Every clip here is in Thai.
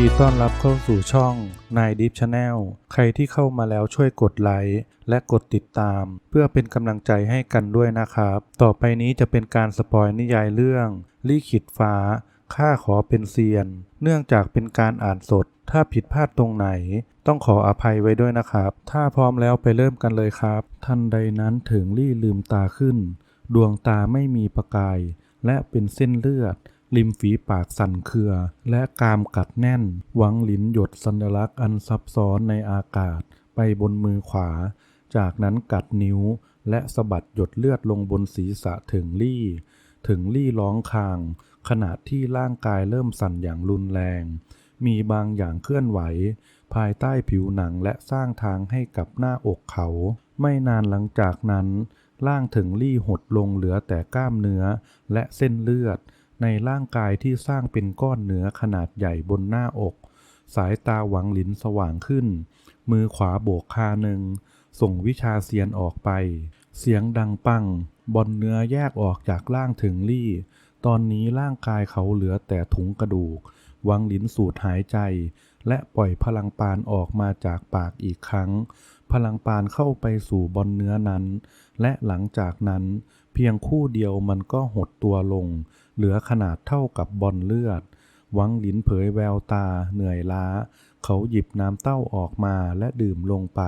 ดีต้อนรับเข้าสู่ช่องนายดิฟชาแนลใครที่เข้ามาแล้วช่วยกดไลค์และกดติดตาม เพื่อเป็นกำลังใจให้กันด้วยนะครับ ต่อไปนี้จะเป็นการสปอยนิยายเรื่อง ลี่ขิดฟ้า ข้าขอเป็นเซียน เนื่องจากเป็นการอ่านสด ถ้าผิดพลาดตรงไหน ต้องขออภัยไว้ด้วยนะครับ ถ้าพร้อมแล้วไปเริ่มกันเลยครับ ทันใดนั้นถึงลี่ลืมตาขึ้น ดวงตาไม่มีประกาย และเป็นเส้นเลือด ริมฝีปากสั่นเครือและกรามกัดแน่น หวังลิ้นหยดสัญลักษณ์อันซับซ้อนในอากาศ ไปบนมือขวา จากนั้นกัดนิ้ว และสะบัดหยดเลือดลงบนศีรษะถึงลี่ ถึงลี่ร้องคาง ขณะที่ร่างกายเริ่มสั่นอย่างรุนแรง มีบางอย่างเคลื่อนไหว ภายใต้ผิวหนังและสร้างทางให้กับหน้าอกเขา ไม่นานหลังจากนั้นร่างถึงลี่หดลงเหลือแต่กล้ามเนื้อและเส้นเลือด ในร่างกายที่สร้างเป็นก้อนเนื้อขนาดใหญ่บนหน้าอก สายตาหวังหลินสว่างขึ้น มือขวาโบกคาหนึ่ง ส่งวิชาเซียนออกไป เสียงดังปัง บอลเนื้อแยกออกจากร่างถึงลี่ ตอนนี้ร่างกายเขาเหลือแต่ถุงกระดูกหวังหลินสูดหายใจ และปล่อยพลังปานออกมาจากปากอีกครั้ง พลังปานเข้าไปสู่บอลเนื้อนั้น และหลังจากนั้น เพียงคู่เดียวมันก็หดตัวลง เหลือขนาดเท่ากับบอลเลือด หวังหลินเผยแววตาเหนื่อยล้า เขาหยิบน้ำเต้าออกมาและดื่มลงไป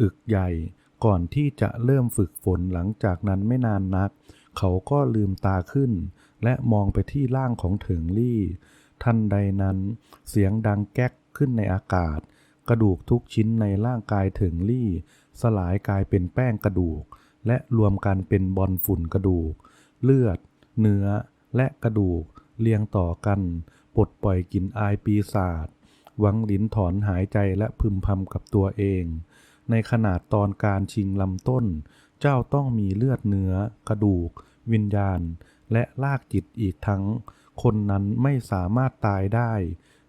อึกใหญ่ก่อนที่จะเริ่มฝึกฝนหลังจากนั้นไม่นานนัก เขาก็ลืมตาขึ้น และมองไปที่ร่างของเถิงลี่ ทันใดนั้น เสียงดังแก๊กขึ้นในอากาศ กระดูกทุกชิ้นในร่างกายเถิงลี่ สลายกลายเป็นแป้งกระดูก และรวมกันเป็นบอลฝุ่นกระดูก เลือด เนื้อ และกระดูกเรียงต่อกัน ปลดปล่อยกลิ่นอายปีศาจหวังลิ้นถอนหายใจและพึมพำกับตัวเอง ในขนาดตอนการชิงลำต้น เจ้าต้องมีเลือดเนื้อ กระดูก วิญญาณ และลากจิตอีกทั้ง คนนั้นไม่สามารถตายได้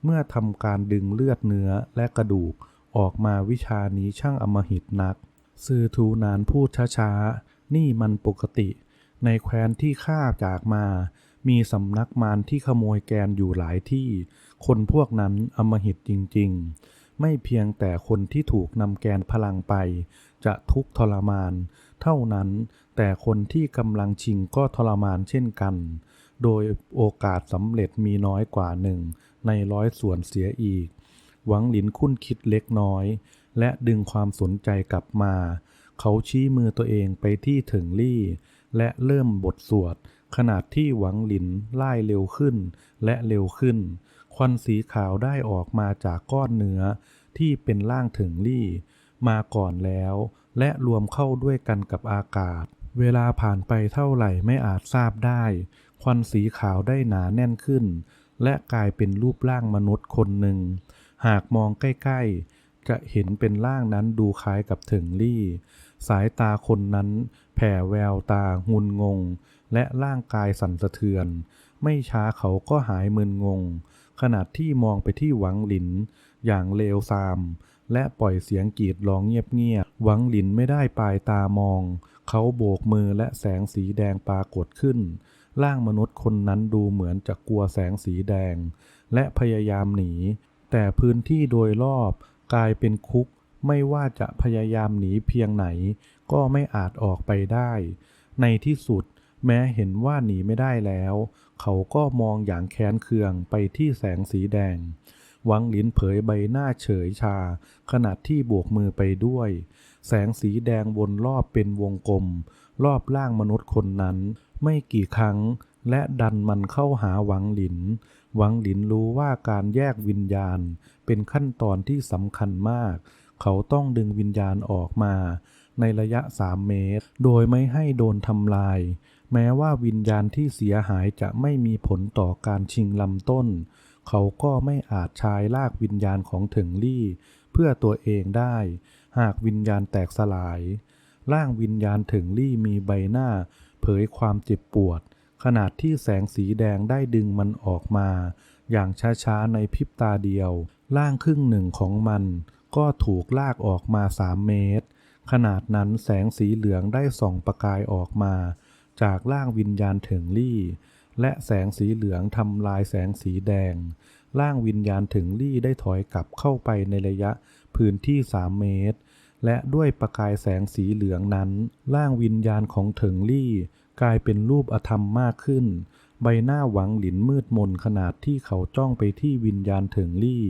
เมื่อทำการดึงเลือดเนื้อและกระดูกออกมาวิชานี้ช่างอมหิตนัก ซือทูนานพูดช้าๆ นี่มันปกติ ในแคว้นที่ข้าจากมา มีสำนักมารที่ขโมยแกนอยู่หลายที่ คนพวกนั้นอมหิตจริง ๆ ไม่เพียงแต่คนที่ถูกนำแกนพลังไป จะทุกข์ทรมาน เท่านั้น แต่คนที่กำลังชิงก็ทรมานเช่นกัน โดยโอกาสสำเร็จมีน้อยกว่าหนึ่งในร้อยส่วนเสียอีก หวังหลินคุ้นคิดเล็กน้อย และดึงความสนใจกลับมา เขาชี้มือตัวเองไปที่ถึงลี่ และเริ่มบทสวด ขนาดที่หวังหลินไล่เร็วขึ้นและเร็วขึ้น ควันสีขาวได้ออกมาจากก้อนเนื้อที่เป็นร่างถึงลี่มาก่อนแล้ว และรวมเข้าด้วยกันกับอากาศ เวลาผ่านไปเท่าไหร่ไม่อาจทราบได้ ควันสีขาวได้หนาแน่นขึ้น และกลายเป็นรูปร่างมนุษย์คนหนึ่ง หากมองใกล้ ๆ จะเห็นเป็นร่างนั้นดูคล้ายกับถึงลี่ สายตาคนนั้นแผ่แววตางุนงง และร่างกายสั่นสะเทือน ไม่ช้าเขาก็หายมึนงงขณะที่มองไปที่หวังหลิน อย่างเลวทราม และปล่อยเสียงกรีดร้องเงียบๆหวังหลินไม่ได้ปลายตามอง เขาโบกมือและแสงสีแดงปรากฏขึ้น ร่างมนุษย์คนนั้นดูเหมือนจะกลัวแสงสีแดง และพยายามหนี แต่พื้นที่โดยรอบกลายเป็นคุกไม่ว่าจะพยายามหนีเพียงไหน ก็ไม่อาจออกไปได้ ในที่สุด แม้เห็นว่าหนีไม่ได้แล้ว เขาก็มองอย่างแค้นเคืองไปที่แสงสีแดงหวังหลินเผยใบหน้าเฉยชา ขณะที่บวกมือไปด้วย แสงสีแดงวนรอบเป็นวงกลม รอบร่างมนุษย์คนนั้น ไม่กี่ครั้ง และดันมันเข้าหาหวังหลิน หวังหลินรู้ว่าการแยกวิญญาณ เป็นขั้นตอนที่สำคัญมาก เขาต้องดึงวิญญาณออกมา ในระยะสามเมตร โดยไม่ให้โดนทำลาย แม้ว่าวิญญาณที่เสียหายจะไม่มีผลต่อการชิงลำต้น เขาก็ไม่อาจใช้ลากวิญญาณของเถิงลี่ เพื่อตัวเองได้ หากวิญญาณแตกสลาย ร่างวิญญาณเถิงลี่มีใบหน้า เผยความเจ็บปวด ขนาดที่แสงสีแดงได้ดึงมันออกมา อย่างช้าๆในพริบตาเดียว ร่างครึ่งหนึ่งของมัน ก็ถูกลากออกมาสามเมตร ขนาดนั้นแสงสีเหลืองได้ส่องประกายออกมา จากร่างวิญญาณเถิงลี่ และแสงสีเหลืองทำลายแสงสีแดง ร่างวิญญาณถึงลี่ได้ถอยกลับเข้าไปในระยะพื้นที่สามเมตร และด้วยประกายแสงสีเหลืองนั้น ร่างวิญญาณของเถิงลี่ กลายเป็นรูปอธรรมมากขึ้น ใบหน้าหวังหลินมืดมนขนาดที่เขาจ้องไปที่วิญญาณเถิงลี่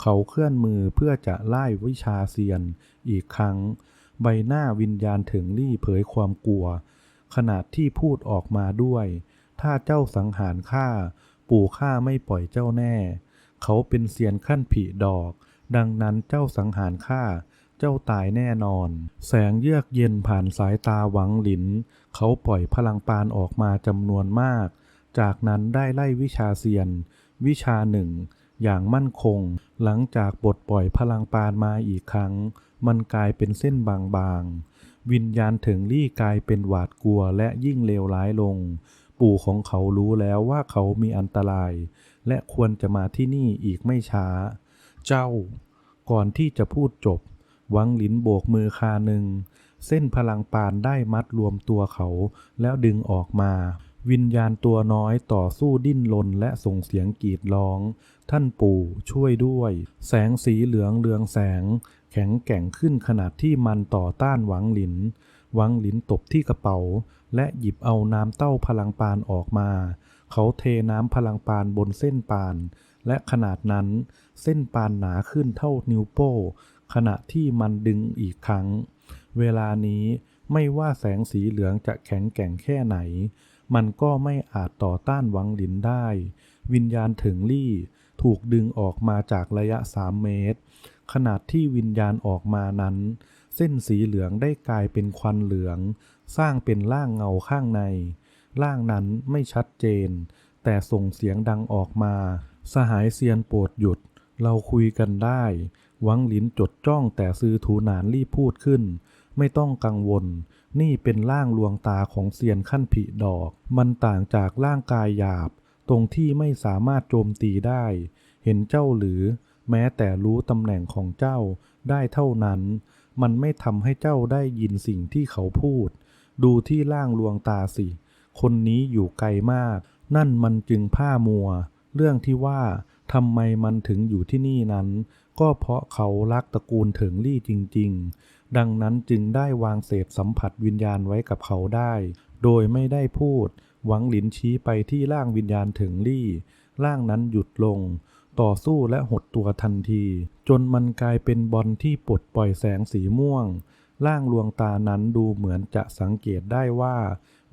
เขาเคลื่อนมือเพื่อจะไล่วิชาเซียนอีกครั้ง ใบหน้าวิญญาณเถิงลี่เผยความกลัว ขนาดที่พูดออกมาด้วย ถ้าเจ้าสังหารข้าปู่ข้าไม่ปล่อยเจ้าแน่ เขาเป็นเซียนขั้นผีดอก ดังนั้นเจ้าสังหารข้าเจ้าตายแน่นอน แสงเยือกเย็นผ่านสายตาหวังหลิน เขาปล่อยพลังปานออกมาจำนวนมาก จากนั้นได้ไล่วิชาเซียน วิชาหนึ่งอย่างมั่นคง หลังจากบทปล่อยพลังปานมาอีกครั้ง มันกลายเป็นเส้นบางๆ วิญญาณถึงลี่กลายเป็นหวาดกลัวและยิ่งเลวร้ายลง ปู่ของเขารู้แล้วว่าเขามีอันตราย และควรจะมาที่นี่อีกไม่ช้า เจ้า ก่อนที่จะพูดจบ วังหลินโบกมือคาหนึ่ง เส้นพลังปานได้มัดรวมตัวเขา แล้วดึงออกมา วิญญาณตัวน้อยต่อสู้ดิ้นรนและส่งเสียงกรีดร้อง ท่านปู่ช่วยด้วย แสงสีเหลืองเรืองแสง แข็งแกร่งขึ้นขนาดที่มันต่อต้านหวังหลิน หวังหลินตบที่กระเป๋า และหยิบเอาน้ำเต้าพลังปานออกมา เขาเทน้ำพลังปานบนเส้นปาน และขนาดนั้น เส้นปานหนาขึ้นเท่านิ้วโป้ ขณะที่มันดึงอีกครั้ง เวลานี้ไม่ว่าแสงสีเหลืองจะแข็งแกร่งแค่ไหน มันก็ไม่อาจต่อต้านหวังหลินได้ วิญญาณถึงลี่ถูกดึงออกมาจากระยะสามเมตร ขนาดที่วิญญาณออกมานั้น เส้นสีเหลืองได้กลายเป็นควันเหลือง สร้างเป็นร่างเงาข้างใน ร่างนั้นไม่ชัดเจน แต่ส่งเสียงดังออกมา สหายเซียนโปรดหยุด เราคุยกันได้ หวังหลินจดจ้องแต่ซื้อถูหนานรีบพูดขึ้น ไม่ต้องกังวล นี่เป็นร่างลวงตาของเซียนขั้นผีดอก มันต่างจากร่างกายหยาบ ตรงที่ไม่สามารถโจมตีได้ เห็นเจ้าหรือ แม้แต่รู้ตำแหน่งของเจ้าได้เท่านั้น มันไม่ทำให้เจ้าได้ยินสิ่งที่เขาพูด ดูที่ร่างลวงตาสิ คนนี้อยู่ไกลมาก นั่นมันจึงผ้ามัว เรื่องที่ว่าทำไมมันถึงอยู่ที่นี่นั้น ก็เพราะเขารักตระกูลเถิงลี่จริง ๆ ดังนั้นจึงได้วางเศษสัมผัสวิญญาณไว้กับเขาได้ โดยไม่ได้พูด หวังหลินชี้ไปที่ร่างวิญญาณเถิงลี่ ร่างนั้นหยุดลง ต่อสู้และหดตัวทันที จนมันกลายเป็นบอลที่ปลดปล่อยแสงสีม่วงร่างลวงตานั้นดูเหมือนจะสังเกตได้ว่า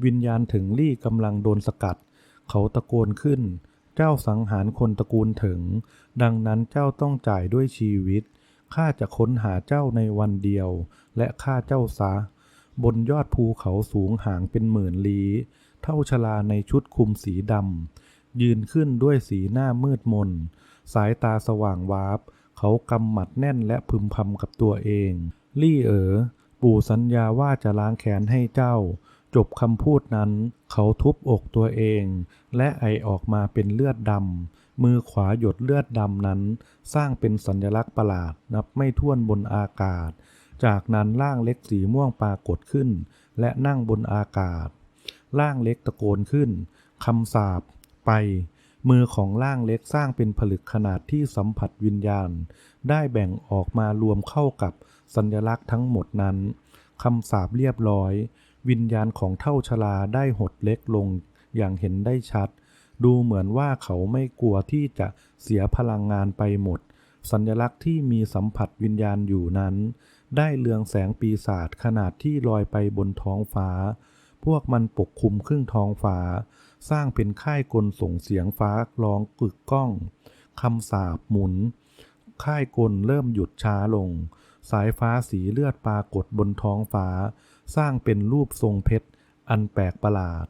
วิญญาณถึงลี่กำลังโดนสกัด เขาตะโกนขึ้น เจ้าสังหารคนตระกูลถึง ดังนั้นเจ้าต้องจ่ายด้วยชีวิตข้าจะค้นหาเจ้าในวันเดียว และฆ่าเจ้าซะ บนยอดภูเขาสูงห่างเป็นหมื่นลี้เท่าชลาในชุดคลุมสีดำยืนขึ้นด้วยสีหน้ามืดมน สายตาสว่างวาบ เขากำหมัดแน่นและพึมพำกับตัวเอง ลี่เอ๋อ ปู่สัญญาว่าจะล้างแค้นให้เจ้า จบคำพูดนั้น เขาทุบอกตัวเอง และไอออกมาเป็นเลือดดำ มือขวาหยดเลือดดำนั้น สร้างเป็นสัญลักษณ์ประหลาดนับไม่ถ้วนบนอากาศ จากนั้นร่างเล็กสีม่วงปรากฏขึ้น และนั่งบนอากาศ ร่างเล็กตะโกนขึ้นคำสาปไป มือของร่างเล็กสร้างเป็นผลึกขนาดที่สัมผัสวิญญาณ ได้แบ่งออกมารวมเข้ากับสัญลักษณ์ทั้งหมดนั้นคำสาปเรียบร้อย วิญญาณของเท่าชลาได้หดเล็กลงอย่างเห็นได้ชัด ดูเหมือนว่าเขาไม่กลัวที่จะเสียพลังงานไปหมด สัญลักษณ์ที่มีสัมผัสวิญญาณอยู่นั้น ได้เลืองแสงปีศาจขนาดที่ลอยไปบนท้องฟ้า พวกมันปกคลุมครึ่งท้องฟ้า สร้างเป็นค่ายกลส่งเสียงฟ้าร้องกึกก้องคำสาปหมุน ค่ายกลเริ่มหยุดช้าลง สายฟ้าสีเลือดปรากฏบนท้องฟ้า สร้างเป็นรูปทรงเพชร อันแปลกประหลาด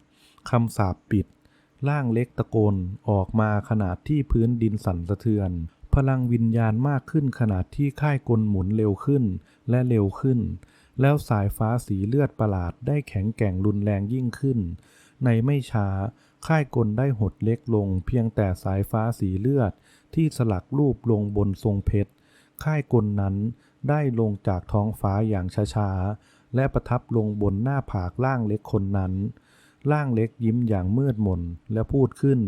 คำสาปปิด ร่างเล็กตะโกนออกมาขนาดที่พื้นดินสั่นสะเทือน พลังวิญญาณมากขึ้นขนาดที่ค่ายกลหมุนเร็วขึ้นและเร็วขึ้น แล้วสายฟ้าสีเลือดประหลาดได้แข็งแกร่งรุนแรงยิ่งขึ้น ในไม่ช้า ค่ายกลได้หดเล็กลง เพียงแต่สายฟ้าสีเลือด ที่สลักรูปลงบนทรงเพชร ค่ายกลนั้นได้ลงจากท้องฟ้าอย่างช้าๆ และประทับลงบนหน้าผากล่างเล็กคนนั้น ร่างเล็กยิ้มอย่างมืดมนและพูดขึ้น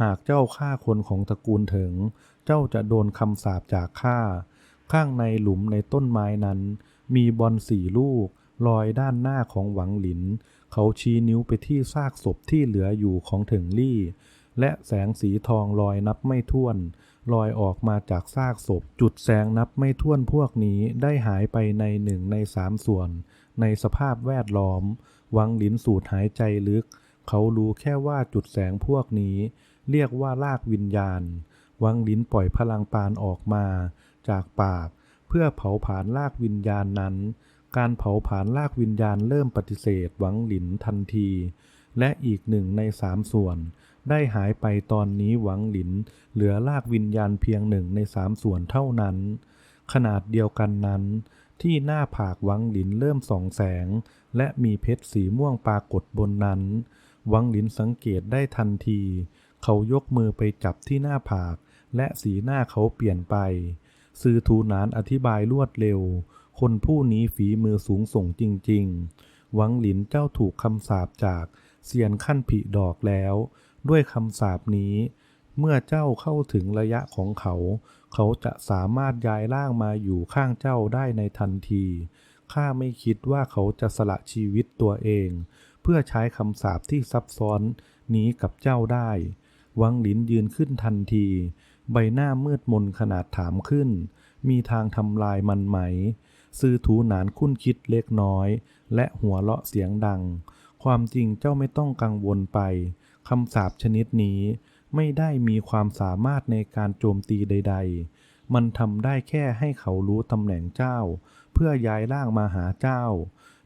หากเจ้าฆ่าคนของตระกูลเถิงเจ้าจะโดนคำสาปจากข้า ข้างในหลุมในต้นไม้นั้น มีบอลสี่ลูกลอยด้านหน้าของหวังหลิน เขาชี้นิ้วไปที่ซากศพที่เหลืออยู่ของเถิงลี่ และแสงสีทองลอยนับไม่ถ้วน ลอยออกมาจากซากศพ จุดแสงนับไม่ถ้วนพวกนี้ได้หายไปในหนึ่งในสามส่วน ในสภาพแวดล้อม วังหลินสูดหายใจลึก เขารู้แค่ว่าจุดแสงพวกนี้ เรียกว่าลากวิญญาณ วังหลินปล่อยพลังปานออกมา จากปากเพื่อเผาผลาญลากวิญญาณนั้น การเผาผลาญลากวิญญาณเริ่มปฏิเสธหวังหลินทันที และอีกหนึ่งในสามส่วน ได้หายไปตอนนี้หวังหลิน เหลือลากวิญญาณเพียงหนึ่งในสามส่วนเท่านั้น ขนาดเดียวกันนั้น ที่หน้าผากหวังหลินเริ่มส่องแสง และมีเพชรสีม่วงปรากฏบนนั้น หวังหลินสังเกตได้ทันที เขายกมือไปจับที่หน้าผาก และสีหน้าเขาเปลี่ยนไปซือทูนานอธิบายรวดเร็ว คนผู้นี้ฝีมือสูงส่งจริง ๆ หวังหลินเจ้าถูกคำสาปจากเซียนขั้นผีดอกแล้ว ด้วยคำสาปนี้ เมื่อเจ้าเข้าถึงระยะของเขา เขาจะสามารถย้ายร่างมาอยู่ข้างเจ้าได้ในทันทีข้าไม่คิดว่าเขาจะสละชีวิตตัวเอง เพื่อใช้คำสาปที่ซับซ้อนนี้กับเจ้าได้ วังหลินยืนขึ้นทันที ใบหน้ามืดมนขนาดถามขึ้น มีทางทำลายมันไหม ซื้อถูหนานคุ้นคิดเล็กน้อย และหัวเราะเสียงดัง ความจริงเจ้าไม่ต้องกังวลไปคำสาปชนิดนี้ไม่ได้มีความสามารถในการโจมตีใด ๆ มันทำได้แค่ให้เขารู้ตำแหน่งเจ้า เพื่อย้ายร่างมาหาเจ้า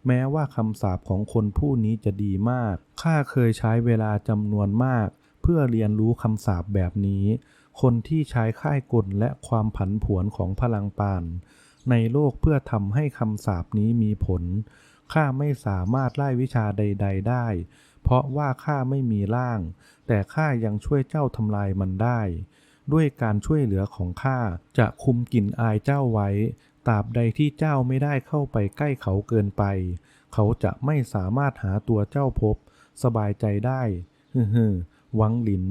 แม้ว่าคำสาปของคนผู้นี้จะดีมาก ข้าเคยใช้เวลาจำนวนมาก เพื่อเรียนรู้คำสาปแบบนี้ คนที่ใช้ค่ายกลและความผันผวนของพลังปาน ในโลกเพื่อทำให้คำสาปนี้มีผล ข้าไม่สามารถไล่วิชาใด ๆ ได้ เพราะว่าข้าไม่มีร่าง แต่ข้ายังช่วยเจ้าทำลายมันได้ ด้วยการช่วยเหลือของข้าจะคุมกลิ่นอายเจ้าไว้ตราบใดที่เจ้าไม่ได้เข้าไปใกล้เขาเกินไป เขาจะไม่สามารถหาตัวเจ้าพบ สบายใจได้ฮึฮึหวังหลิน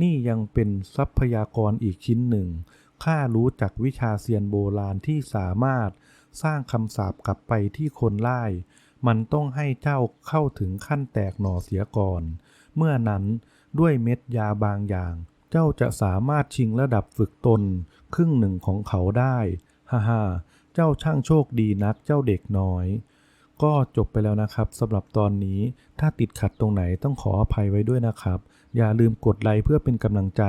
นี่ยังเป็นทรัพยากรอีกชิ้นหนึ่ง ข้ารู้จักวิชาเซียนโบราณที่สามารถสร้างคำสาปกลับไปที่คนไล่มันต้องให้เจ้าเข้าถึงขั้นแตกหน่อเสียก่อน เมื่อนั้นด้วยเม็ดยาบางอย่าง เจ้าจะสามารถชิงระดับฝึกตน ครึ่งหนึ่งของเขาได้ฮ่าฮ่าเจ้าช่างโชคดีนักเจ้าเด็กน้อย ก็จบไปแล้วนะครับสำหรับตอนนี้ถ้าติดขัดตรงไหนต้องขออภัยไว้ด้วยนะครับ อย่าลืมกดไลค์เพื่อเป็นกำลังใจ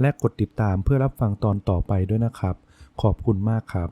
และกดติดตามเพื่อรับฟังตอนต่อไปด้วยนะครับ ขอบคุณมากครับ